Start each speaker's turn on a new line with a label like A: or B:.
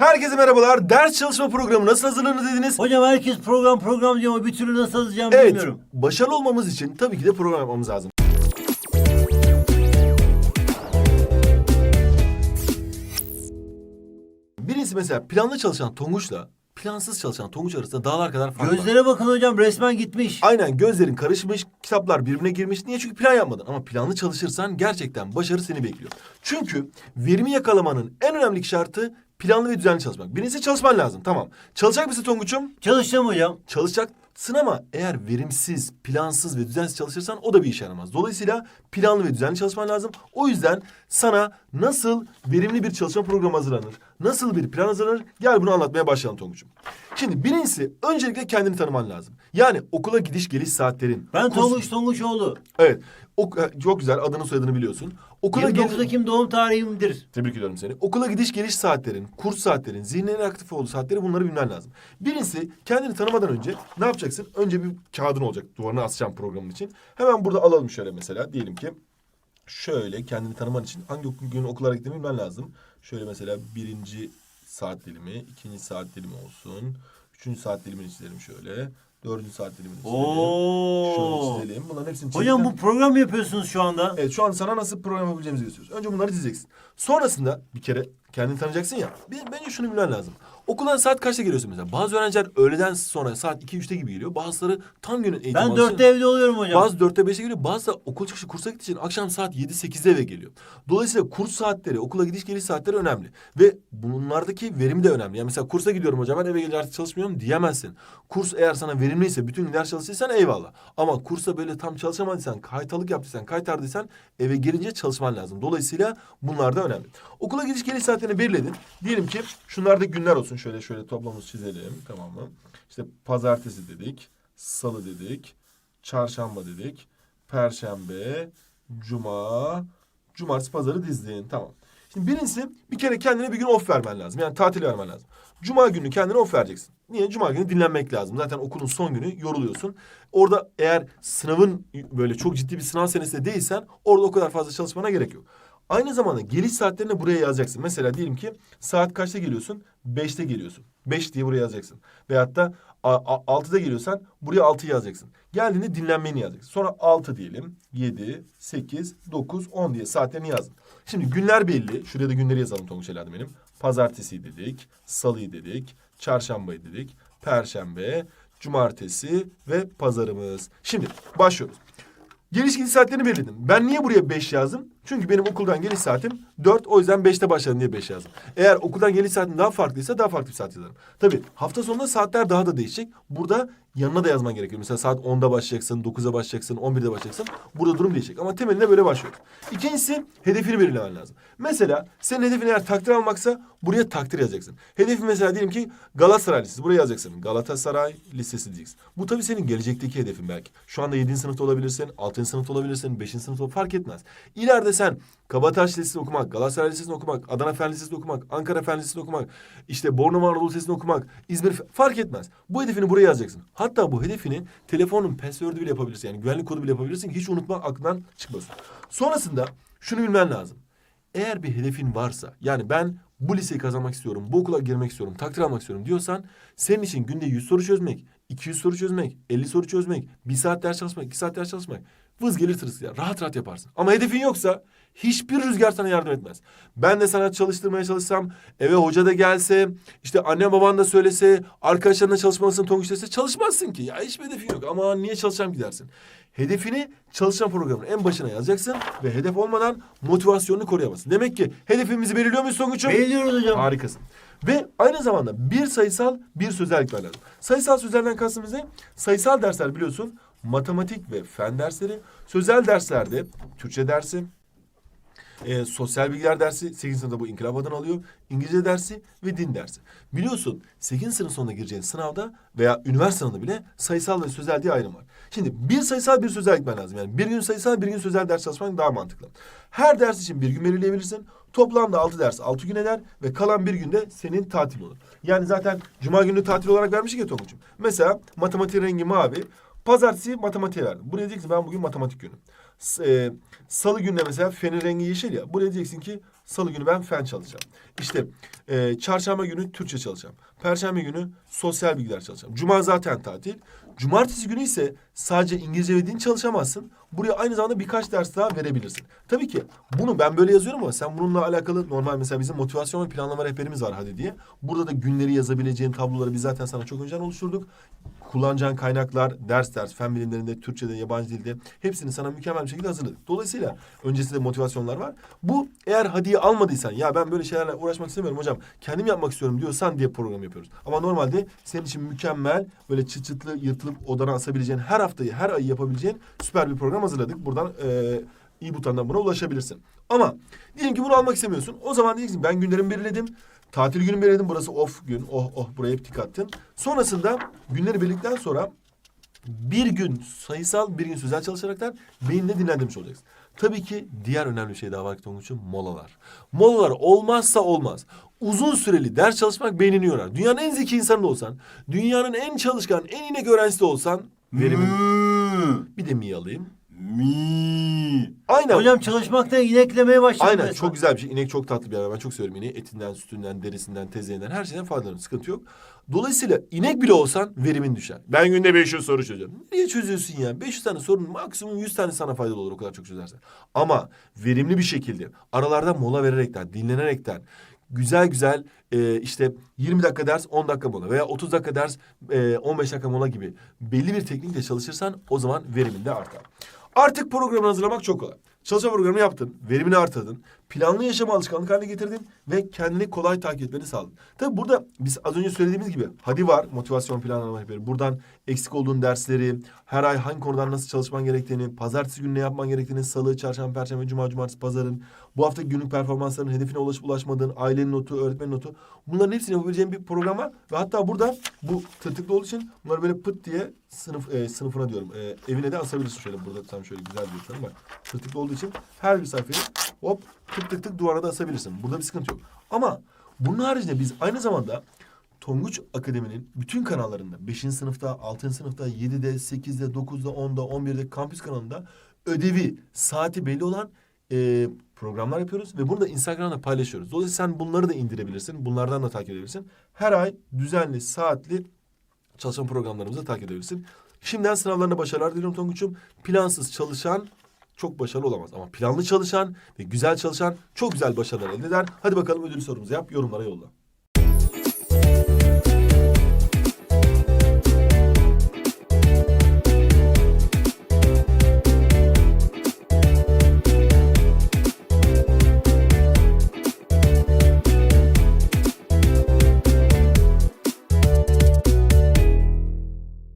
A: Herkese merhabalar. Ders çalışma programı nasıl hazırlanır dediniz?
B: Hocam herkes program program diyor ama bir türlü nasıl alacağımı
A: Evet,
B: bilmiyorum.
A: başarılı olmamız için tabii ki de program yapmamız lazım. Birincisi mesela planlı çalışan Tonguç'la plansız çalışan Tonguç arasında dağlar kadar fark var.
B: Gözlere bakın hocam resmen gitmiş.
A: Aynen gözlerin karışmış, kitaplar birbirine girmiş. Niye? Çünkü plan yapmadın. Ama planlı çalışırsan gerçekten başarı seni bekliyor. Çünkü verimi yakalamanın en önemli şartı planlı ve düzenli çalışmak. Birincisi çalışman lazım. Tamam. Çalışacak mısın Tonguç'um?
B: Çalışacağım hocam.
A: Çalışacaksın ama eğer verimsiz, plansız ve düzensiz çalışırsan o da bir işe yaramaz. Dolayısıyla planlı ve düzenli çalışman lazım. O yüzden sana nasıl verimli bir çalışma programı hazırlanır, nasıl bir plan hazırlanır gel bunu anlatmaya başlayalım Tonguç'um. Şimdi birincisi öncelikle kendini tanıman lazım. Yani okula gidiş geliş saatlerin.
B: Ben
A: kurs-
B: Tonguç Tonguçoğlu.
A: Evet. Ok- çok güzel adını soyadını biliyorsun. Okula
B: 29
A: geliş...
B: Ekim doğum tarihimdir.
A: Tebrik ediyorum seni. Okula gidiş geliş saatlerin, kurs saatlerin, zihninin aktif olduğu saatleri bunları bilmen lazım. Birincisi kendini tanımadan önce ne yapacaksın? Önce bir kağıdın olacak duvarına asacağım programın için. Hemen burada alalım şöyle mesela. Diyelim ki şöyle kendini tanıman için hangi gün okula gittiğimi bilmen lazım. Şöyle mesela birinci saat dilimi, ikinci saat dilimi olsun. Üçüncü saat dilimini çizelim şöyle. Dördüncü saat dilimini çizelim.
B: Oo.
A: Şöyle çizelim. Bunların hepsini
B: Hocam
A: çizdikten-
B: bu program yapıyorsunuz şu anda.
A: Evet şu an sana nasıl program yapabileceğimizi gösteriyoruz. Önce bunları dizeceksin. Sonrasında bir kere kendini tanıyacaksın ya. Bir, bence şunu bilmen lazım. Okuldan saat kaçta geliyorsun mesela? Bazı öğrenciler öğleden sonra saat 2-3'te gibi geliyor. Bazıları tam günün eğitim
B: Ben dörtte evde oluyorum hocam.
A: bazı dörtte beşte geliyor. Bazı da okul çıkışı kursa gittiği için akşam saat yedi sekizde eve geliyor. Dolayısıyla kurs saatleri, okula gidiş geliş saatleri önemli. Ve bunlardaki verim de önemli. Yani mesela kursa gidiyorum hocam ben eve gelince artık çalışmıyorum diyemezsin. Kurs eğer sana verimliyse, bütün gün ders çalıştıysan eyvallah. Ama kursa böyle tam çalışamadıysan, kaytalık yaptıysan, kaytardıysan eve gelince çalışman lazım. Dolayısıyla bunlar da önemli. Okula gidiş geliş saatlerini belirledin. Diyelim ki şunlar da günler olsun. Şöyle şöyle toplamımızı çizelim. Tamam mı? İşte pazartesi dedik, salı dedik, çarşamba dedik, perşembe, cuma, cumartesi, pazarı dizdin. Tamam. Şimdi birincisi bir kere kendine bir gün off vermen lazım. Yani tatil vermen lazım. Cuma günü kendine off vereceksin. Niye? Cuma günü dinlenmek lazım. Zaten okulun son günü yoruluyorsun. Orada eğer sınavın böyle çok ciddi bir sınav senesinde değilsen orada o kadar fazla çalışmana gerek yok. Aynı zamanda geliş saatlerini buraya yazacaksın. Mesela diyelim ki saat kaçta geliyorsun? Beşte geliyorsun. Beş diye buraya yazacaksın. Veyahut da altıda geliyorsan buraya altı yazacaksın. Geldiğinde dinlenmeni yazacaksın. Sonra altı diyelim. Yedi, sekiz, dokuz, on diye saatlerini yazdın. Şimdi günler belli. Şuraya da günleri yazalım Tonguç evladım benim. Pazartesi dedik, salıyı dedik, çarşambayı dedik, perşembe, cumartesi ve pazarımız. Şimdi başlıyoruz. Geliş gidiş saatlerini belirledim. Ben niye buraya 5 yazdım? Çünkü benim okuldan geliş saatim 4. O yüzden 5'te başladım diye 5 yazdım. Eğer okuldan geliş saatim daha farklıysa daha farklı bir saat yazarım. Tabii hafta sonunda saatler daha da değişecek. Burada yanına da yazman gerekiyor. Mesela saat 10'da başlayacaksın, 9'a başlayacaksın, 11'de başlayacaksın. Burada durum değişecek. Ama temelinde böyle başlıyoruz. İkincisi hedefini belirlemen lazım. Mesela senin hedefin eğer takdir almaksa buraya takdir yazacaksın. Hedefin mesela diyelim ki Galatasaray Lisesi. Buraya yazacaksın. Galatasaray Lisesi diyeceksin. Bu tabii senin gelecekteki hedefin belki. Şu anda 7. sınıfta olabilirsin, 6. sınıfta olabilirsin, 5. sınıfta fark etmez. İleride sen Kabataş Lisesi'ni okumak, Galatasaray Lisesi'ni okumak, Adana Fen Lisesi'ni okumak, Ankara Fen Lisesi'ni okumak, işte Bornova Anadolu Lisesi'ni okumak, İzmir fark etmez. Bu hedefini buraya yazacaksın. Hatta bu hedefini telefonun password'ü bile yapabilirsin. Yani güvenlik kodu bile yapabilirsin hiç unutma aklından çıkmasın. Sonrasında şunu bilmen lazım. Eğer bir hedefin varsa yani ben bu liseyi kazanmak istiyorum, bu okula girmek istiyorum, takdir almak istiyorum diyorsan senin için günde 100 soru çözmek, 200 soru çözmek, 50 soru çözmek, 1 saat ders çalışmak, 2 saat ders çalışmak vız gelir tırıs ya. Rahat rahat yaparsın. Ama hedefin yoksa hiçbir rüzgar sana yardım etmez. Ben de sana çalıştırmaya çalışsam, eve hoca da gelse, işte anne baban da söylese, arkadaşlarına çalışmalısın, tonguç dese çalışmazsın ki. Ya hiçbir hedefin yok ama niye çalışacağım ki dersin. Hedefini çalışma programının en başına yazacaksın ve hedef olmadan motivasyonunu koruyamazsın. Demek ki hedefimizi belirliyor muyuz Tonguç'um?
B: Belirliyoruz hocam.
A: Harikasın. Ve aynı zamanda bir sayısal bir sözel gitmen lazım. Sayısal sözelden kastımız ne? Sayısal dersler biliyorsun matematik ve fen dersleri. Sözel derslerde Türkçe dersi, e, sosyal bilgiler dersi 8. sınıfta bu inkılap adını alıyor. İngilizce dersi ve din dersi. Biliyorsun 8. sınıf sonunda gireceğin sınavda veya üniversite sınavında bile sayısal ve sözel diye ayrım var. Şimdi bir sayısal bir sözel gitmen lazım. Yani bir gün sayısal bir gün sözel ders çalışmak daha mantıklı. Her ders için bir gün belirleyebilirsin. Toplamda 6 ders 6 gün eder ve kalan bir günde senin tatil olur. Yani zaten cuma günü tatil olarak vermiştik ya Tonguç'um. Mesela matematik rengi mavi. Pazartesi matematiğe verdim. Buraya diyeceksin ben bugün matematik günü. S- e, Salı gününe mesela fenin rengi yeşil ya. Buraya diyeceksin ki Salı günü ben fen çalışacağım. İşte e, çarşamba günü Türkçe çalışacağım. Perşembe günü sosyal bilgiler çalışacağım. Cuma zaten tatil. Cumartesi günü ise sadece İngilizce ve din çalışamazsın. Buraya aynı zamanda birkaç ders daha verebilirsin. Tabii ki bunu ben böyle yazıyorum ama sen bununla alakalı normal mesela bizim motivasyon ve planlama rehberimiz var hadi diye. Burada da günleri yazabileceğin tabloları biz zaten sana çok önceden oluşturduk. Kullanacağın kaynaklar, ders ders, fen bilimlerinde, Türkçe'de, yabancı dilde hepsini sana mükemmel bir şekilde hazırladık. Dolayısıyla öncesinde motivasyonlar var. Bu eğer hadiye almadıysan ya ben böyle şeylerle uğraşmak istemiyorum hocam kendim yapmak istiyorum diyorsan diye program yapıyoruz. Ama normalde senin için mükemmel böyle çıt çıtlı yırtılıp odana asabileceğin her haftayı her ayı yapabileceğin süper bir program hazırladık. Buradan eee iyi butondan buna ulaşabilirsin. Ama diyelim ki bunu almak istemiyorsun. O zaman diyeceksin ben günlerimi belirledim. Tatil günü belirledim. Burası off gün. Oh oh buraya hep tik attın. Sonrasında günleri belirledikten sonra bir gün sayısal bir gün sözel çalışaraktan beynini dinlendirmiş olacaksın. Tabii ki diğer önemli şey daha var ki Tonguç'um molalar. Molalar olmazsa olmaz. Uzun süreli ders çalışmak beynini yorar. Dünyanın en zeki insanı da olsan, dünyanın en çalışkan, en inek öğrencisi de olsan verimin... Bir de mi alayım.
B: Mi.
A: Aynen.
B: Hocam çalışmaktan ineklemeye başladım.
A: Aynen
B: resmen.
A: çok güzel bir şey. İnek çok tatlı bir hayvan. Ben çok seviyorum ineği. Etinden, sütünden, derisinden, tezeğinden her şeyden faydalanıyorum. Sıkıntı yok. Dolayısıyla inek bile olsan verimin düşer. Ben günde 500 soru çözüyorum. Niye çözüyorsun ya? 500 tane sorunun maksimum 100 tane sana faydalı olur o kadar çok çözersen. Ama verimli bir şekilde aralarda mola vererekten, dinlenerekten güzel güzel e, işte 20 dakika ders 10 dakika mola veya 30 dakika ders e, 15 dakika mola gibi belli bir teknikle çalışırsan o zaman verimin de artar. Artık programı hazırlamak çok kolay. Çalışma programını yaptın, verimini artırdın, planlı yaşama alışkanlık haline getirdin ve kendini kolay takip etmeni sağladın. Tabii burada biz az önce söylediğimiz gibi hadi var motivasyon planlama rehberi. Buradan eksik olduğun dersleri, her ay hangi konudan nasıl çalışman gerektiğini, pazartesi günü ne yapman gerektiğini, salı, çarşamba, perşembe, cuma, cumartesi, pazarın, bu hafta günlük performansların hedefine ulaşıp ulaşmadığın, ailenin notu, öğretmenin notu. Bunların hepsini yapabileceğin bir program var. Ve hatta burada bu tırtıklı olduğu için bunları böyle pıt diye sınıf e, sınıfına diyorum. E, evine de asabilirsin şöyle burada tam şöyle güzel bir tanım bak. Tırtıklı olduğu için her bir sayfayı hop tık tık tık duvara da asabilirsin. Burada bir sıkıntı yok. Ama bunun haricinde biz aynı zamanda Tonguç Akademi'nin bütün kanallarında 5. sınıfta, 6. sınıfta, 7'de, 8'de, 9'da, 10'da, 11'de kampüs kanalında ödevi, saati belli olan e, programlar yapıyoruz ve bunu da Instagram'da paylaşıyoruz. Dolayısıyla sen bunları da indirebilirsin. Bunlardan da takip edebilirsin. Her ay düzenli, saatli çalışma programlarımızı takip edebilirsin. Şimdiden sınavlarına başarılar diliyorum Tonguç'um. Plansız çalışan çok başarılı olamaz. Ama planlı çalışan ve güzel çalışan çok güzel başarılar elde eder. Hadi bakalım ödül sorumuzu yap, yorumlara yolla.